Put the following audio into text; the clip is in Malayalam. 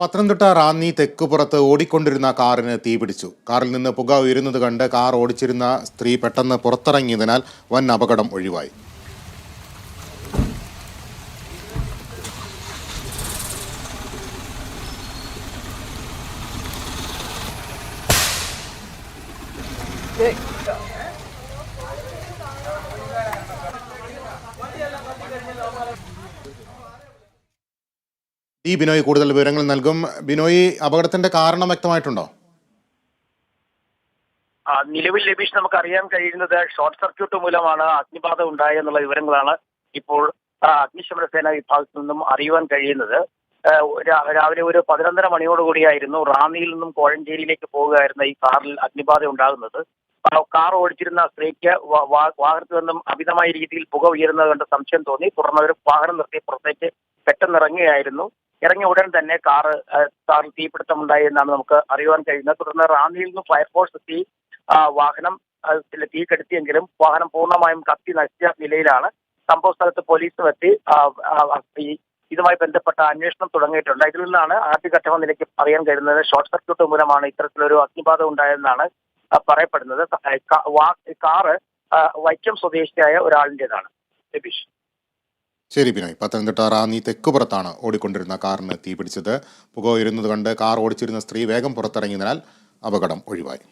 പത്തനംതിട്ട റാന്നി തെക്കുപുറത്ത് ഓടിക്കൊണ്ടിരുന്ന കാറിന് തീപിടിച്ചു കാറിൽ നിന്ന് പുക ഉയരുന്നത് കണ്ട് കാർ ഓടിച്ചിരുന്ന സ്ത്രീ പെട്ടെന്ന് പുറത്തിറങ്ങിയതിനാൽ വൻ അപകടം ഒഴിവായി. ഈ ബിനോയ് കൂടുതൽ വിവരങ്ങൾ നൽകും. ബിനോയ് അപകടത്തിന്റെ കാരണം വ്യക്തമായിട്ടുണ്ടോ? നിലവിൽ ലഭിച്ച് നമുക്ക് അറിയാൻ കഴിയുന്നത് ഷോർട്ട് സർക്യൂട്ട് മൂലമാണ് അഗ്നിബാധ ഉണ്ടായെന്നുള്ള വിവരങ്ങളാണ് ഇപ്പോൾ അഗ്നിശമന സേന വിഭാഗത്തിൽ നിന്നും അറിയുവാൻ കഴിയുന്നത്. രാവിലെ ഒരു പതിനൊന്നര മണിയോടുകൂടിയായിരുന്നു റാന്നിയിൽ നിന്നും കോഴഞ്ചേരിയിലേക്ക് പോകുകയായിരുന്ന ഈ കാറിൽ അഗ്നിബാധ ഉണ്ടാകുന്നത്. കാർ ഓടിച്ചിരുന്ന സ്ത്രീക്ക് വാഹനത്തിൽ നിന്നും അമിതമായ രീതിയിൽ പുക ഉയരുന്നത് കണ്ട് സംശയം തോന്നി. തുടർന്ന് അവർ വാഹനം നിർത്തി പുറത്തേക്ക് പെട്ടെന്ന് ഇറങ്ങുകയായിരുന്നു ഇറങ്ങിയ ഉടൻ തന്നെ കാറ് കാറിൽ തീപിടുത്തമുണ്ടായി എന്നാണ് നമുക്ക് അറിയുവാൻ കഴിയുന്നത്. തുടർന്ന് റാന്നിയിൽ നിന്ന് ഫയർഫോഴ്സ് എത്തി വാഹനം തീ കെടുത്തിയെങ്കിലും വാഹനം പൂർണമായും കത്തി നശിച്ച നിലയിലാണ്. സംഭവ സ്ഥലത്ത് പോലീസും എത്തി ഇതുമായി ബന്ധപ്പെട്ട അന്വേഷണം തുടങ്ങിയിട്ടുണ്ട്. ഇതിൽ നിന്നാണ് ആദ്യഘട്ടം നിലയ്ക്ക് അറിയാൻ കഴിയുന്നത്. ഷോർട്ട് സർക്യൂട്ട് മൂലമാണ് ഇത്തരത്തിലൊരു അഗ്നിബാധ ഉണ്ടായതെന്നാണ് പറയപ്പെടുന്നത്. കാറ് വൈക്കം സ്വദേശിയായ ഒരാളിന്റെതാണ് രബീഷ് ശരി ബിനോയ് പത്തനംതിട്ട റാന്നി തെക്കുപുറത്താണ് ഓടിക്കൊണ്ടിരുന്ന കാറിന് തീപിടിച്ചത്. പുക ഉയരുന്നത് കണ്ട് കാർ ഓടിച്ചിരുന്ന സ്ത്രീ വേഗം പുറത്തിറങ്ങിയതിനാൽ അപകടം ഒഴിവായി.